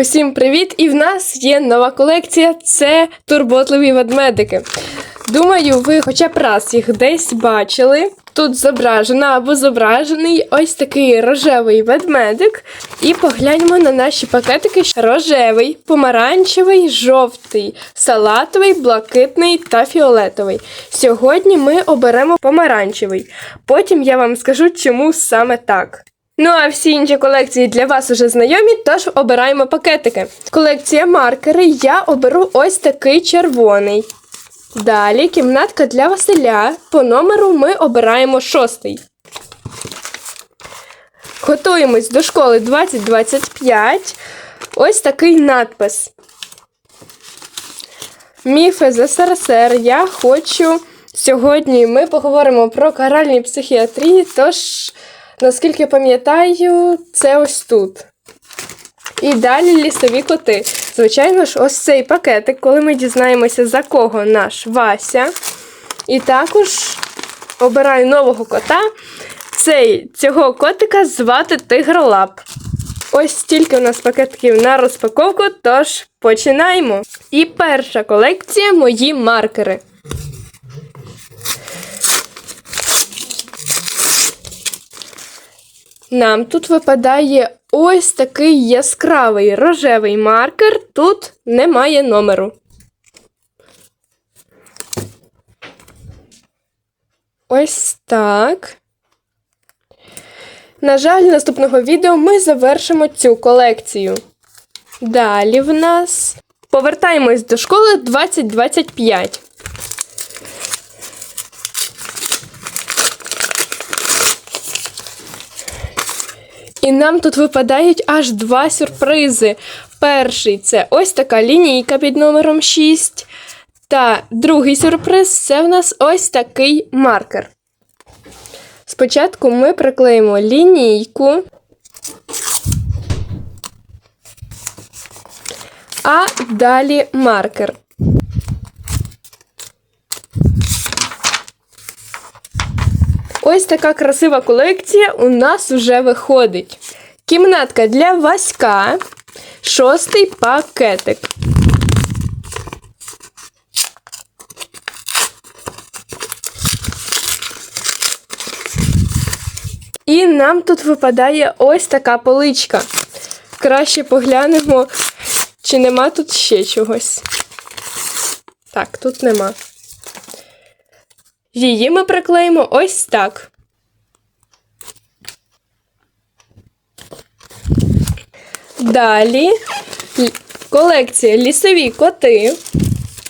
Усім привіт! І в нас є нова колекція це турботливі ведмедики. Думаю, ви хоча б раз їх десь бачили. Тут зображена або зображений ось такий рожевий ведмедик. І погляньмо на наші пакетики: рожевий, помаранчевий, жовтий, салатовий, блакитний та фіолетовий. Сьогодні ми оберемо помаранчевий. Потім я вам скажу, чому саме так. Ну а всі інші колекції для вас уже знайомі, тож обираємо пакетики. Колекція маркери я оберу ось такий червоний. Далі кімнатка для Василя. По номеру ми обираємо шостий. Готуємось до школи 2025. Ось такий надпис. Міфи з СРСР. Я хочу. Сьогодні ми поговоримо про каральні психіатрії, тож, наскільки пам'ятаю, це ось тут. І далі лісові коти. Звичайно ж, ось цей пакетик, коли ми дізнаємося, за кого наш Вася. І також обираю нового кота. Цей, Цього котика звати Тигролап. Ось стільки у нас пакетиків на розпаковку, тож починаємо. І перша колекція мої маркери. Нам тут випадає ось такий яскравий рожевий маркер. Тут немає номеру. Ось так. На жаль, наступного відео ми завершимо цю колекцію. Далі в нас повертаємось до школи 2025. І нам тут випадають аж два сюрпризи. Перший це ось така лінійка під номером 6. Та другий сюрприз це в нас ось такий маркер. Спочатку ми приклеїмо лінійку, а далі маркер. Ось така красива колекція у нас вже виходить. Кімнатка для Васька, шостий пакетик. І нам тут випадає ось така поличка. Краще поглянемо, чи нема тут ще чогось. Так, тут нема. Її ми приклеїмо ось так. Далі колекція лісові коти.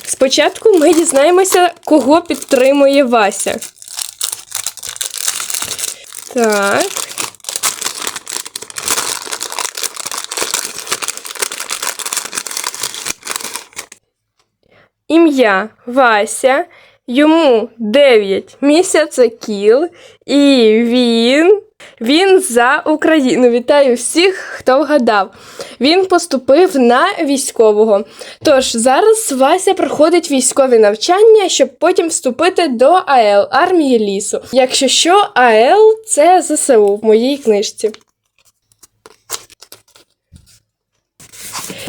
Спочатку ми дізнаємося, кого підтримує Вася. Так. Ім'я Вася. Йому 9 місяцекіл, і він. Він за Україну. Вітаю всіх, хто вгадав. Він поступив на військового. Тож зараз Вася проходить військові навчання, щоб потім вступити до АЛ армії лісу. Якщо що, АЛ це ЗСУ в моїй книжці.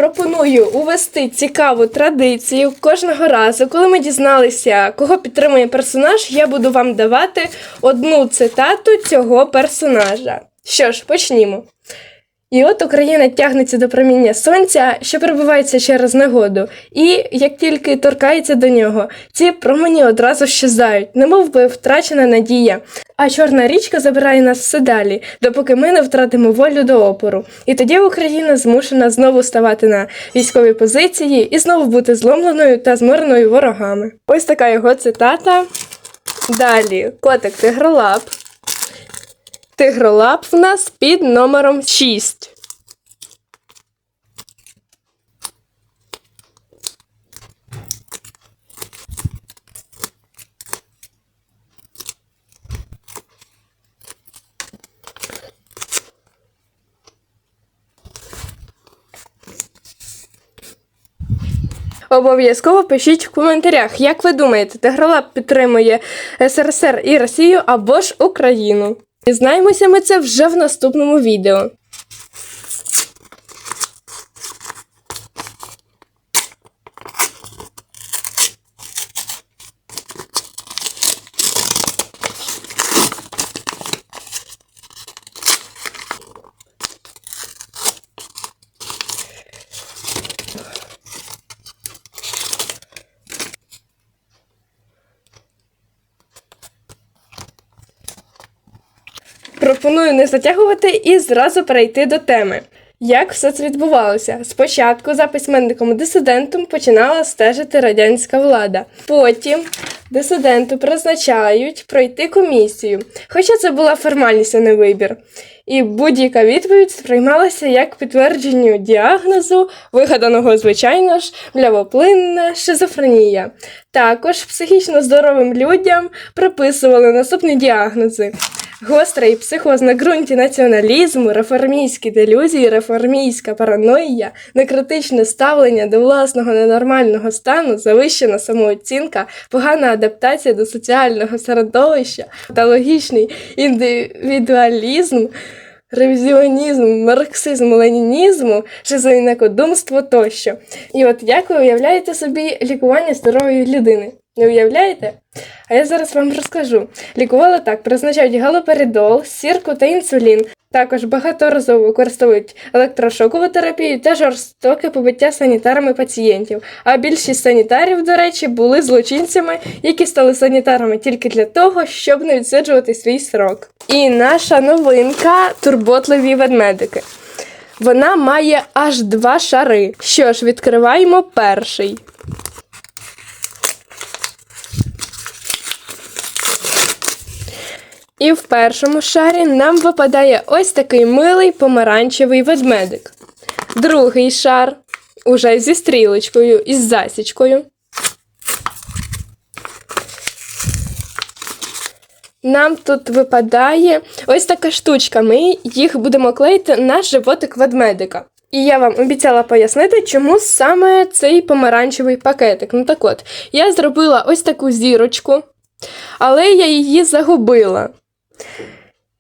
Пропоную увести цікаву традицію. Кожного разу, коли ми дізналися, кого підтримує персонаж, я буду вам давати одну цитату цього персонажа. Що ж, почнімо. І от Україна тягнеться до проміння сонця, що перебувається через негоду, і як тільки торкається до нього, ці промені одразу щезають, немов би втрачена надія. А чорна річка забирає нас все далі, допоки ми не втратимо волю до опору. І тоді Україна змушена знову ставати на військові позиції і знову бути зломленою та змореною ворогами. Ось така його цитата. Далі котик тигролап. Тигролап в нас під номером 6. Обов'язково пишіть в коментарях, як ви думаєте, Тигролап підтримує СРСР і Росію або ж Україну. Дізнаємося ми це вже в наступному відео. Пропоную не затягувати і зразу перейти до теми. Як все це відбувалося? Спочатку за письменником-дисидентом починала стежити радянська влада. Потім дисиденту призначають пройти комісію, хоча це була формальність, а не вибір. І будь-яка відповідь сприймалася як підтвердження діагнозу, вигаданого, звичайно ж, млявоплинна шизофренія. Також психічно здоровим людям приписували наступні діагнози. Гострий психоз на ґрунті націоналізму, реформійські делюзії, реформійська параноїя, некритичне ставлення до власного ненормального стану, завищена самооцінка, погана адаптація до соціального середовища, та логічний індивідуалізм, ревізіонізм, марксизму, ленінізму, шизоінекодумство тощо. І от як ви уявляєте собі лікування здорової людини? Не уявляєте? А я зараз вам розкажу. Лікували так: призначають галоперидол, сірку та інсулін. Також багаторазово використовують електрошокову терапію та жорстоке побиття санітарами пацієнтів. А більшість санітарів, до речі, були злочинцями, які стали санітарами тільки для того, щоб не відсиджувати свій срок. І наша новинка турботливі ведмедики. Вона має аж два шари. Що ж, відкриваємо перший. І в першому шарі нам випадає ось такий милий помаранчевий ведмедик. Другий шар уже зі стрілочкою і з засічкою. Нам тут випадає ось така штучка. Ми їх будемо клеїти на животик ведмедика. І я вам обіцяла пояснити, чому саме цей помаранчевий пакетик. Ну так от, я зробила ось таку зірочку, але я її загубила.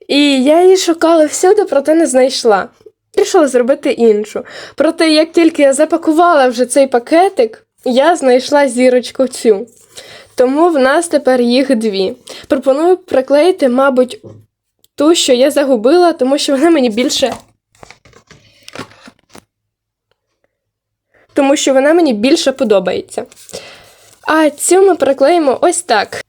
І я її шукала всюди, проте не знайшла. Рішила зробити іншу. Проте, як тільки я запакувала вже цей пакетик, я знайшла зірочку цю. Тому в нас тепер їх дві. Пропоную приклеїти, мабуть, ту, що я загубила, тому що вона мені більше. Тому що вона мені більше подобається. А цю ми приклеїмо ось так.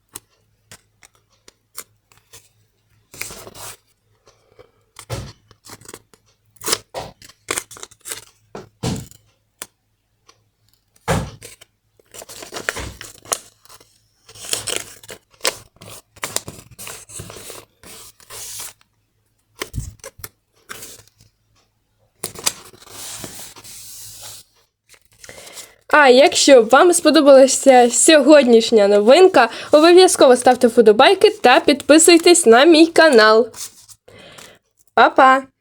А якщо вам сподобалася сьогоднішня новинка, обов'язково ставте вподобайки та підписуйтесь на мій канал. Па-па!